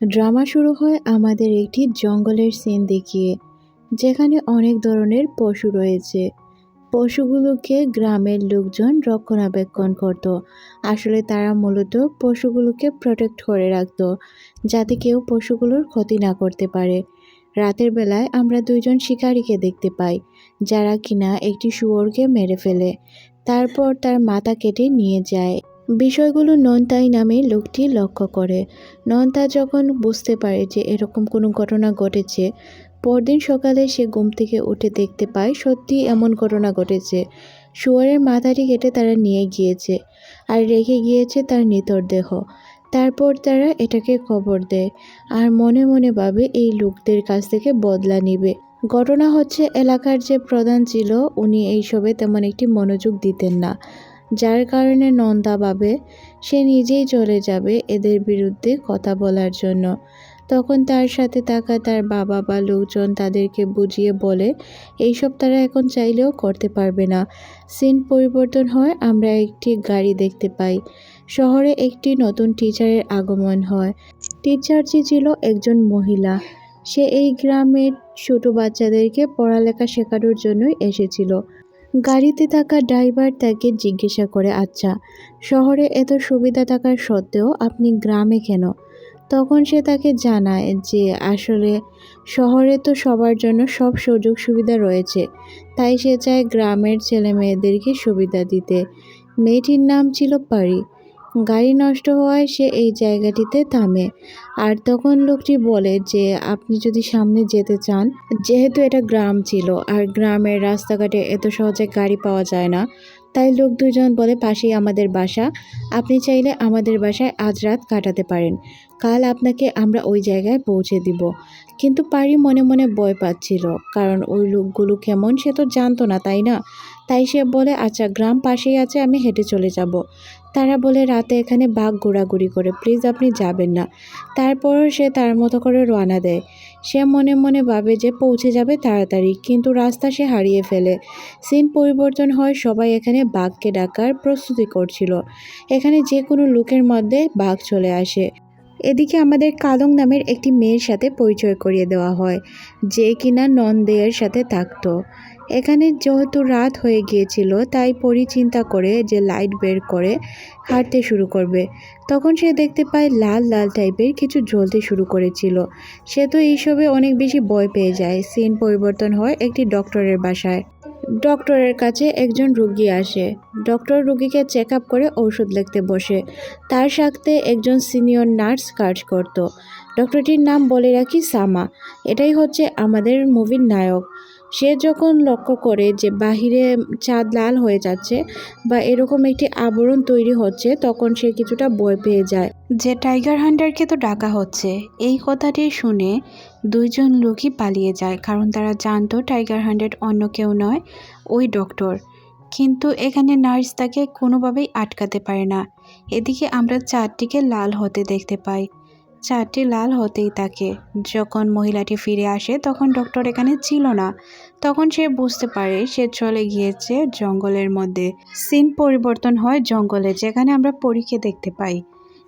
Drama শুরু হয় আমাদের একটি জঙ্গলের সিন দেখিয়ে, যেখানে অনেক ধরনের পশু রয়েছে। পশুগুলোকে গ্রামের লোকজন রক্ষণাবেক্ষণ করত। আসলে তারা মূলত পশুগুলোকে প্রোটেক্ট করে রাখত, যাতে কেউ পশুগুলোর ক্ষতি না করতে পারে। রাতের বেলায় আমরা দুইজন শিকারীকে দেখতে পাই, যারা কিনা একটি শুয়োরকে মেরে ফেলে। তারপর তার মাথা কেটে নিয়ে যায়। বিষয়গুলো নন্তাই নামে লোকটি লক্ষ্য করে। নন্তা যখন বুঝতে পারে যে এরকম কোনো ঘটনা ঘটেছে, পরদিন সকালে সে ঘুম থেকে উঠে দেখতে পায় সত্যি এমন ঘটনা ঘটেছে। শুয়ারের মাথাটি কেটে তারা নিয়ে গিয়েছে আর রেখে গিয়েছে তার নিতর দেহ। তারপর তারা এটাকে খবর দেয় আর মনে মনে ভাবে এই লোকদের কাছ থেকে বদলা নিবে। ঘটনা হচ্ছে, এলাকার যে প্রধান ছিল, উনি এইসবে তেমন একটি মনোযোগ দিতেন না। যার কারণে নন্দা ভাবে সে নিজেই চলে যাবে এদের বিরুদ্ধে কথা বলার জন্য। তখন তার সাথে থাকা তার বাবা বা লোকজন তাদেরকে বুঝিয়ে বলে, এইসব তারা এখন চাইলেও করতে পারবে না। সিন পরিবর্তন হয়, আমরা একটি গাড়ি দেখতে পাই। শহরে একটি নতুন টিচারের আগমন হয়। টিচারটি ছিল একজন মহিলা। সে এই গ্রামের ছোট বাচ্চাদেরকে পড়ালেখা শেখানোর জন্যই এসেছিল। গাড়িতে থাকা ড্রাইভার তাকে জিজ্ঞাসা করে আচ্ছা শহরে এত সুবিধা থাকার সত্ত্বেও আপনি গ্রামে কেন? তখন সে তাকে জানায় যে, আসলে শহরে তো সবার জন্য সব সুযোগ সুবিধা রয়েছে, তাই সে চায় গ্রামের ছেলে মেয়েদেরকে সুবিধা দিতে। মেয়েটির নাম ছিল পারি। গাড়ি নষ্ট হওয়ায় সে এই জায়গাটিতে থামে। আর তখন লোকটি বলে যে, আপনি যদি সামনে যেতে চান, যেহেতু এটা গ্রাম ছিল, আর গ্রামের রাস্তাঘাটে এত সহজে গাড়ি পাওয়া যায় না, তাই লোক দুজন বলে, পাশেই আমাদের বাসা। আপনি চাইলে আমাদের বাসায় আজ রাত কাটাতে পারেন। কাল আপনাকে আমরা ওই জায়গায় পৌঁছে দিব। কিন্তু পারি মনে মনে ভয় পাচ্ছিল, কারণ ওই লোকগুলো কেমন সে তো জানতো না, তাই না? তাই সে বলে আচ্ছা গ্রাম পাশেই আছে, আমি হেঁটে চলে যাব। তারা বলে, রাতে এখানে বাঘ ঘোরাঘুরি করে, প্লিজ আপনি যাবেন না। তারপরও সে তার মতো করে রওনা দেয়। সে মনে মনে ভাবে যে পৌঁছে যাবে তাড়াতাড়ি, কিন্তু রাস্তা সে হারিয়ে ফেলে। সিন পরিবর্তন হয়, সবাই এখানে বাঘকে ডাকার প্রস্তুতি করছিল। এখানে যে কোনো লোকের মধ্যে বাঘ চলে আসে। এদিকে আমাদের কালং নামের একটি মেয়ের সাথে পরিচয় করিয়ে দেওয়া হয়, যে কিনা নন্দের সাথে থাকতো। এখানে যেহেতু রাত হয়ে গিয়েছিল, তাই পরি চিন্তা করে যে লাইট বের করে হাঁটতে শুরু করবে। তখন সে দেখতে পায় লাল লাল টাইপের কিছু জ্বলতে শুরু করেছিল। সে তো এইসবে অনেক বেশি ভয় পেয়ে যায়। সিন পরিবর্তন হয় একটি ডক্টরের বাসায়। ডক্টরের কাছে একজন রুগী আসে। ডক্টর রুগীকে চেক আপ করে ঔষধ লিখতে বসে। তার সাথে একজন সিনিয়র নার্স কাজ করত। ডক্টরটির নাম বলে রাখি সামা। এটাই হচ্ছে আমাদের মুভির নায়ক। সে যখন লক্ষ্য করে যে বাহিরে চাঁদ লাল হয়ে যাচ্ছে বা এরকম একটি আবরণ তৈরি হচ্ছে, তখন সে কিছুটা ভয় পেয়ে যায়। যে টাইগার হান্টারকে তো ডাকা হচ্ছে, এই কথাটি শুনে দুইজন লোকই পালিয়ে যায়, কারণ তারা জানতো টাইগার হান্ড্রেড অন্য কেউ নয়, ওই ডক্টর। কিন্তু এখানে নার্স তাকে কোনোভাবেই আটকাতে পারে না। এদিকে আমরা চাঁদটিকে লাল হতে দেখতে পাই। চারটি লাল হতেই থাকে। যখন মহিলাটি ফিরে আসে, তখন ডক্টর এখানে ছিল না। তখন সে বুঝতে পারে সে চলে গিয়েছে জঙ্গলের মধ্যে। সিন পরিবর্তন হয় জঙ্গলে, যেখানে আমরা পরীকে দেখতে পাই।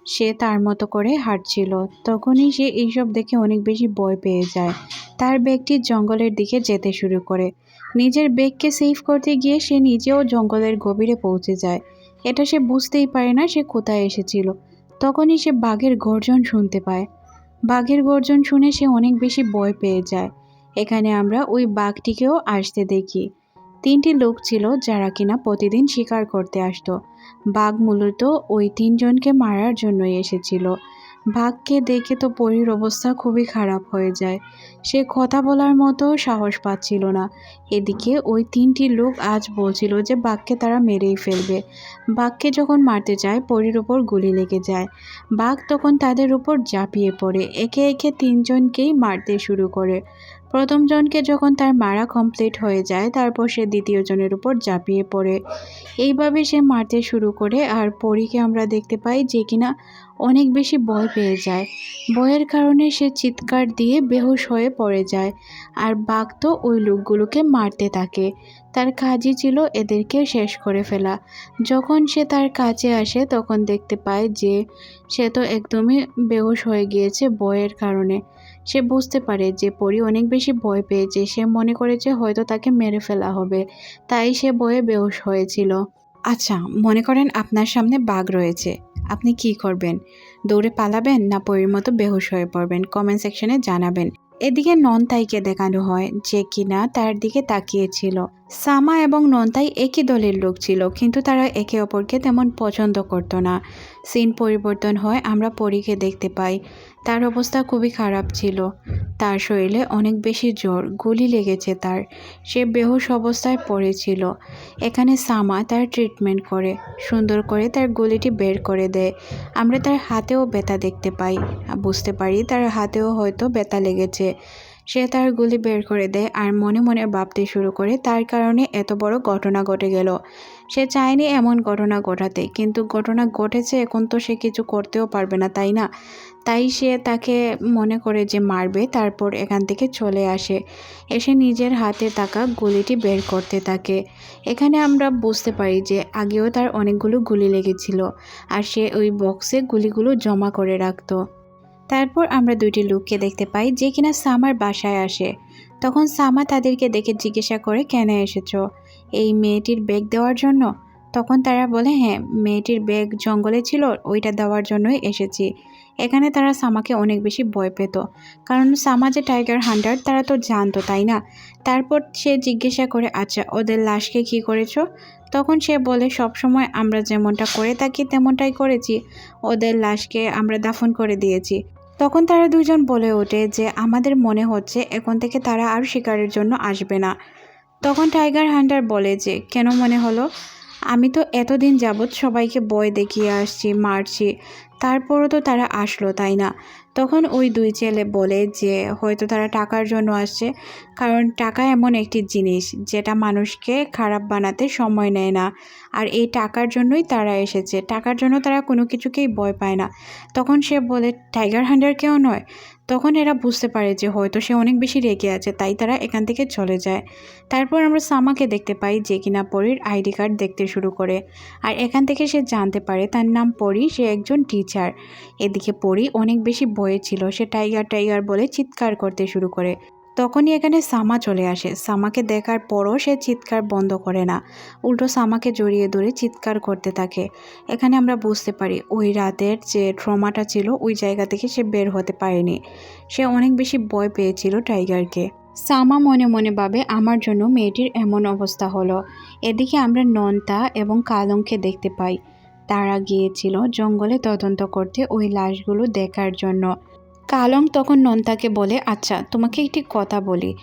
সে তার মতো করে হাঁটছিল। তখনই সে এইসব দেখে অনেক বেশি ভয় পেয়ে যায়। তার ব্যাগটি জঙ্গলের দিকে যেতে শুরু করে। নিজের ব্যাগকে সেভ করতে গিয়ে সে নিজেও জঙ্গলের গভীরে পৌঁছে যায়। এটা সে বুঝতেই পারে না সে কোথায় এসেছিল। তখনই সে বাঘের গর্জন শুনতে পায়। বাঘের গর্জন শুনে সে অনেক বেশি ভয় পেয়ে যায়। এখানে আমরা ওই বাঘটিকেও আসতে দেখি। তিনটি লোক ছিল যারা কিনা প্রতিদিন শিকার করতে আসতো। বাঘ মূলত ওই তিনজনকে মারার জন্যই এসেছিল। বাঘকে দেখে তো পরীর অবস্থা খুবই খারাপ হয়ে যায়। সে কথা বলার মতো সাহস পাচ্ছিল না। এদিকে ওই তিনটি লোক আজ বলছিল যে বাঘকে তারা মেরেই ফেলবে। বাঘকে যখন মারতে যায়, পরীর ওপর গুলি লেগে যায়। বাঘ তখন তাদের উপর ঝাঁপিয়ে পড়ে। একে একে তিনজনকেই মারতে শুরু করে। প্রথম জনকে যখন তার মারা কমপ্লিট হয়ে যায়, তারপর সে দ্বিতীয় জনের উপর ঝাঁপিয়ে পড়ে। এইভাবে সে মারতে শুরু করে। আর পরীকে আমরা দেখতে পাই যে কিনা অনেক বেশি ভয় পেয়ে যায়। ভয়ের কারণে সে চিৎকার দিয়ে বেহুশ হয়ে পড়ে যায় আর বাঘ তো ওই লোকগুলোকে মারতে থাকে। তার কাজই ছিল এদেরকে শেষ করে ফেলা। যখন সে তার কাছে আসে, তখন দেখতে পায় যে সে তো একদমই বেহুশ হয়ে গিয়েছে বয়ের কারণে। সে বুঝতে পারে যে পরি অনেক বেশি ভয় পেয়েছে। সে মনে করেছে হয়তো তাকে মেরে ফেলা হবে। তাই সে ভয়ে বেহুশ হয়েছিল। আচ্ছা মনে করেন আপনার সামনে বাঘ রয়েছে। আপনি কি করবেন? দৌড়ে পালাবেন না পরির মতো বেহুশ হয়ে পড়বেন? কমেন্ট সেকশনে জানাবেন। এদিকে নন তাইকে দেখানো হয় যে কিনা তার দিকে তাকিয়েছিল। সামা এবং ননতাই একই দলের লোক ছিল, কিন্তু তারা একে অপরকে তেমন পছন্দ করতো না। সিন পরিবর্তন হয়, আমরা পরীকে দেখতে পাই। তার অবস্থা খুবই খারাপ ছিল। তার শরীরে অনেক বেশি জ্বর, গুলি লেগেছে তার। সে বেহুশ অবস্থায় পড়েছিল। এখানে সামা তার ট্রিটমেন্ট করে, সুন্দর করে তার গুলিটি বের করে দেয়। আমরা তার হাতেও ব্যথা দেখতে পাই। বুঝতে পারি তার হাতেও হয়তো ব্যথা লেগেছে। সে তার গুলি বের করে দেয় আর মনে মনে ভাবতে শুরু করে তার কারণে এত বড় ঘটনা ঘটে গেল। সে চায়নি এমন ঘটনা ঘটাতে, কিন্তু ঘটনা ঘটেছে এখন তো সে কিছু করতেও পারবে না, তাই না? তাই সে তাকে মনে করে যে মারবে, তারপর এখান থেকে চলে আসে। এসে নিজের হাতে থাকা গুলিটি বের করতে থাকে। এখানে আমরা বুঝতে পারি যে আগেও তার অনেকগুলো গুলি লেগেছিল, আর সে ওই বক্সে গুলিগুলো জমা করে রাখতো। তারপর আমরা দুইটি লোককে দেখতে পাই যে কিনা সামার বাসায় আসে। তখন সামা তাদেরকে দেখে জিজ্ঞাসা করে, কেন এসেছ? এই মেয়েটির ব্যাগ দেওয়ার জন্য? তখন তারা বলে হ্যাঁ মেয়েটির ব্যাগ জঙ্গলে ছিল, ওইটা দেওয়ার জন্যই এসেছি। এখানে তারা সামাকে অনেক বেশি ভয় পেত। কারণ সামা যে টাইগার হান্টার তারা তো জানতো, তাই না? তারপর সে জিজ্ঞাসা করে আচ্ছা ওদের লাশকে কি করেছ? তখন সে বলে, সবসময় আমরা যেমনটা করে থাকি, তেমনটাই করেছি। ওদের লাশকে আমরা দাফন করে দিয়েছি। তখন তারা দুজন বলে ওঠে যে আমাদের মনে হচ্ছে এখন থেকে তারা আর শিকারের জন্য আসবে না। তখন টাইগার হান্টার বলে যে, কেন মনে হলো? আমি তো এতদিন যাবৎ সবাইকে বয় দেখিয়ে আসছি, মারছি। তারপরও তো তারা আসলো, তাই না? তখন ওই দুই ছেলে বলে যে, হয়তো তারা টাকার জন্য আসছে। কারণ টাকা এমন একটি জিনিস যেটা মানুষকে খারাপ বানাতে সময় নেয় না। আর এই টাকার জন্যই তারা এসেছে। টাকার জন্য তারা কোনো কিছুকেই ভয় পায় না। তখন সে বলে টাইগার হান্ডার কেউ নয়। তখন এরা বুঝতে পারে যে হয়তো সে অনেক বেশি রেগে আছে, তাই তারা এখান থেকে চলে যায়। তারপর আমরা সামাকে দেখতে পাই যে কিনা পরীর আইডি কার্ড দেখতে শুরু করে। আর এখান থেকে সে জানতে পারে তার নাম পরী, সে একজন টিচার। এদিকে পরী অনেক বেশি ভয়ে ছিল, সে টাইগার টাইগার বলে চিৎকার করতে শুরু করে। তখনই এখানে সামা চলে আসে। সামাকে দেখার পরও সে চিৎকার বন্ধ করে না। উল্টো সামাকে জড়িয়ে ধরে চিৎকার করতে থাকে। এখানে আমরা বুঝতে পারি, ওই রাতের যে ট্রমাটা ছিল, ওই জায়গা থেকে সে বের হতে পারেনি। সে অনেক বেশি ভয় পেয়েছিল টাইগারকে। সামা মনে মনে ভাবে, আমার জন্য মেয়েটির এমন অবস্থা হলো। এদিকে আমরা নন্তা এবং কালংকে দেখতে পাই। তারা গিয়েছিল জঙ্গলে তদন্ত করতে ওই লাশগুলো দেখার জন্য। কালং তখন নন্তাকে বলে আচ্ছা তোমাকে একটি কথা বলি।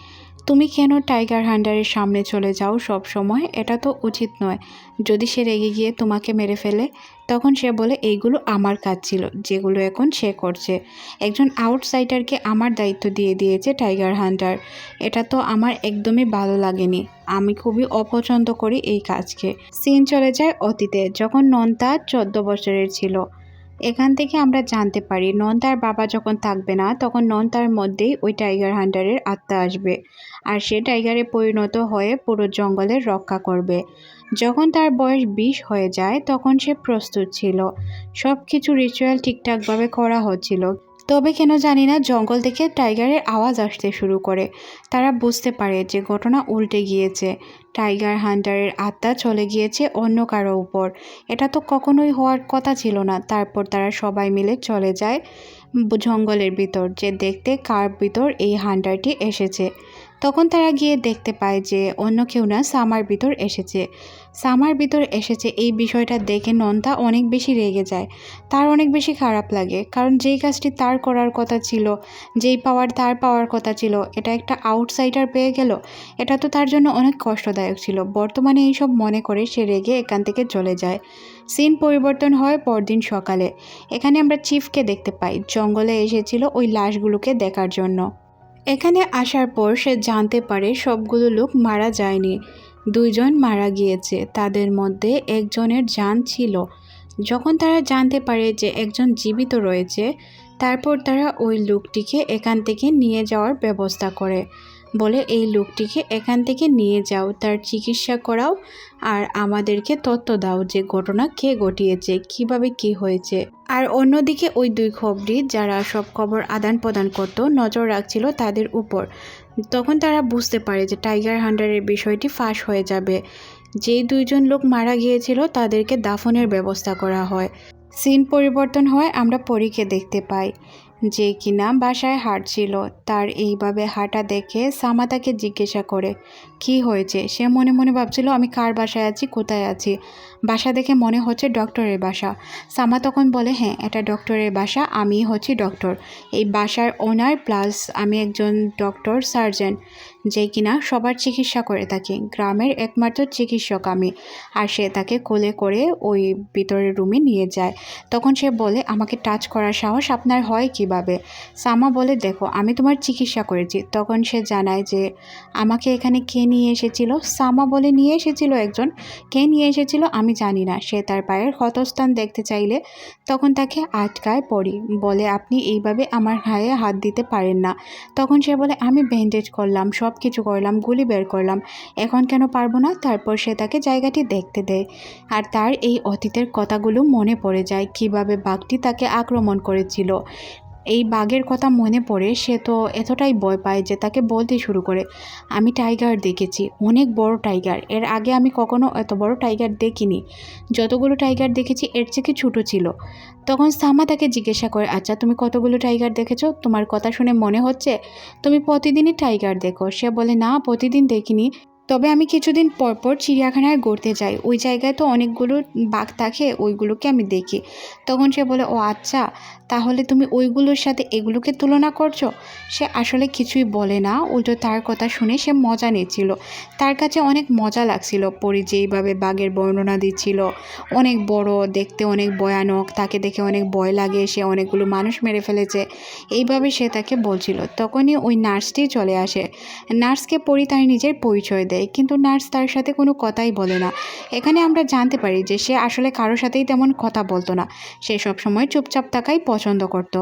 তুমি কেন টাইগার হান্ডারের সামনে চলে যাও সব সময়? এটা তো উচিত নয়। যদি সে রেগে গিয়ে তোমাকে মেরে ফেলে, তখন সে বলে, এইগুলো আমার কাজ ছিল, যেগুলো এখন সে করছে। একজন আউটসাইডারকে আমার দায়িত্ব দিয়ে দিয়েছে টাইগার হান্টার। এটা তো আমার একদমই ভালো লাগেনি। আমি খুবই অপছন্দ করি এই কাজকে। সিন চলে যায় অতীতে, যখন নন্তা চোদ্দ বছরের ছিল। এখান থেকে আমরা জানতে পারি নন তার বাবা যখন থাকবে না, তখন নন তার মধ্যেই ওই টাইগার হান্টারের আত্মা আসবে। আর সে টাইগারে পরিণত হয়ে পুরো জঙ্গলের রক্ষা করবে। যখন তার বয়স বিশ হয়ে যায়, তখন সে প্রস্তুত ছিল। সব কিছু রিচুয়াল ঠিকঠাকভাবে করা হচ্ছিল। তবে কেন জানি না জঙ্গল থেকে টাইগারের আওয়াজ আসতে শুরু করে। তারা বুঝতে পারে যে ঘটনা উল্টে গিয়েছে। টাইগার হান্টারের আত্মা চলে গিয়েছে অন্য কারও উপর। এটা তো কখনোই হওয়ার কথা ছিল না। তারপর তারা সবাই মিলে চলে যায় জঙ্গলের ভিতর যে দেখতে কার ভিতর এই হান্টারটি এসেছে। তখন তারা গিয়ে দেখতে পায় যে অন্য কেউ না সামার ভিতর এসেছে। সামার ভিতর এসেছে এই বিষয়টা দেখে নন্দা অনেক বেশি রেগে যায়। তার অনেক বেশি খারাপ লাগে, কারণ যেই কাজটি তার করার কথা ছিল, যেই পাওয়ার তার পাওয়ার কথা ছিল, এটা একটা আউটসাইডার পেয়ে গেল, এটা তো তার জন্য অনেক কষ্টদায়ক ছিল। বর্তমানে এইসব মনে করে সে রেগে এখান থেকে চলে যায়। সিন পরিবর্তন হয় পরদিন সকালে। এখানে আমরা চিফকে দেখতে পাই। জঙ্গলে এসেছিল ওই লাশগুলোকে দেখার জন্য। এখানে আসার পর সে জানতে পারে সবগুলো লোক মারা যায়নি। দুইজন মারা গিয়েছে। তাদের মধ্যে একজনের যান ছিল। যখন তারা জানতে পারে যে একজন জীবিত রয়েছে, তারপর তারা ওই লোকটিকে এখান থেকে নিয়ে যাওয়ার ব্যবস্থা করে। বলে, এই লোকটিকে এখান থেকে নিয়ে যাও, তার চিকিৎসা করাও আর আমাদেরকে তথ্য দাও যে ঘটনা কে ঘটিয়েছে, কীভাবে কি হয়েছে। আর অন্যদিকে ওই দুই খবরি যারা সব খবর আদান প্রদান করতো, নজর রাখছিল তাদের উপর। তখন তারা বুঝতে পারে যে টাইগার হান্ডারের বিষয়টি ফাঁস হয়ে যাবে। যেই দুইজন লোক মারা গিয়েছিল, তাদেরকে দাফনের ব্যবস্থা করা হয়। সিন পরিবর্তন হয় আমরা পরীকে দেখতে পাই। যে কিনা বাসায় হাঁটছিল তার এইভাবে হাঁটা দেখে সামা তাকে জিজ্ঞাসা করে, কি হয়েছে? সে মনে মনে ভাবছিল, আমি কার বাসায় আছি, কোথায় আছি? বাসা দেখে মনে হচ্ছে ডক্টরের বাসা। সামা তখন বলে হ্যাঁ এটা ডক্টরের বাসা আমি হচ্ছি ডক্টর। এই বাসার ওনার প্লাস আমি একজন ডক্টর সার্জন যে কিনা সবার চিকিৎসা করে থাকে। গ্রামের একমাত্র চিকিৎসক আমি। আর সে তাকে কোলে করে ওই ভিতরের রুমে নিয়ে যায়। তখন সে বলে, আমাকে টাচ করার সাহস আপনার হয় কীভাবে? সামা বলে, দেখো, আমি তোমার চিকিৎসা করেছি। তখন সে জানায় যে, আমাকে এখানে কে নিয়ে এসেছিল? সামা বলে, নিয়ে এসেছিল একজন। কে নিয়ে এসেছিল আমি জানি না। সে তার পায়ের ক্ষতস্থান দেখতে চাইলে তখন তাকে আটকায় পড়ি। বলে, আপনি এইভাবে আমার গায়ে হাত দিতে পারেন না। তখন সে বলে, আমি ব্যান্ডেজ করলাম, সব কিছু করলাম, গুলি বের করলাম। এখন কেন পারব না? তারপর সে তাকে জায়গাটি দেখতে দেয়। আর তার এই অতীতের কথাগুলো মনে পড়ে যায়, কীভাবে বাঘটি তাকে আক্রমণ করেছিল। এই বাঘের কথা মনে পড়ে সে তো এতটাই ভয় পায় যে তাকে বলতে শুরু করে। আমি টাইগার দেখেছি, অনেক বড় টাইগার। এর আগে আমি কখনো এত বড় টাইগার দেখিনি। যতগুলো টাইগার দেখেছি, এর থেকে ছোটো ছিল। তখন সামা তাকে জিজ্ঞাসা করে আচ্ছা তুমি কতগুলো টাইগার দেখেছ? তোমার কথা শুনে মনে হচ্ছে? তুমি প্রতিদিনই টাইগার দেখো। সে বলে, না, প্রতিদিন দেখিনি। তবে আমি কিছুদিন পর পর চিড়িয়াখানায় ঘুরতে যাই। ওই জায়গায় তো অনেকগুলো বাঘ থাকে, ওইগুলোকে আমি দেখি। তখন সে বলে, ও আচ্ছা। তাহলে তুমি ওইগুলোর সাথে এগুলোকে তুলনা করছ? সে আসলে কিছুই বলে না, উল্টো তার কথা শুনে সে মজা নিচ্ছিল। তার কাছে অনেক মজা লাগছিল, পরি যেইভাবে বাঘের বর্ণনা দিচ্ছিল। অনেক বড়, দেখতে অনেক ভয়ানক, তাকে দেখে অনেক ভয় লাগে, সে অনেকগুলো মানুষ মেরে ফেলেছে। এইভাবে সে তাকে বলছিল। তখনই ওই নার্সটি চলে আসে। নার্সকে পরি তার নিজের পরিচয় দেয়, কিন্তু নার্স তার সাথে কোনো কথাই বলে না। এখানে আমরা জানতে পারি যে সে আসলে কারোর সাথেই তেমন কথা বলতো না। সে সবসময় চুপচাপ থাকাই পছন্দ করতো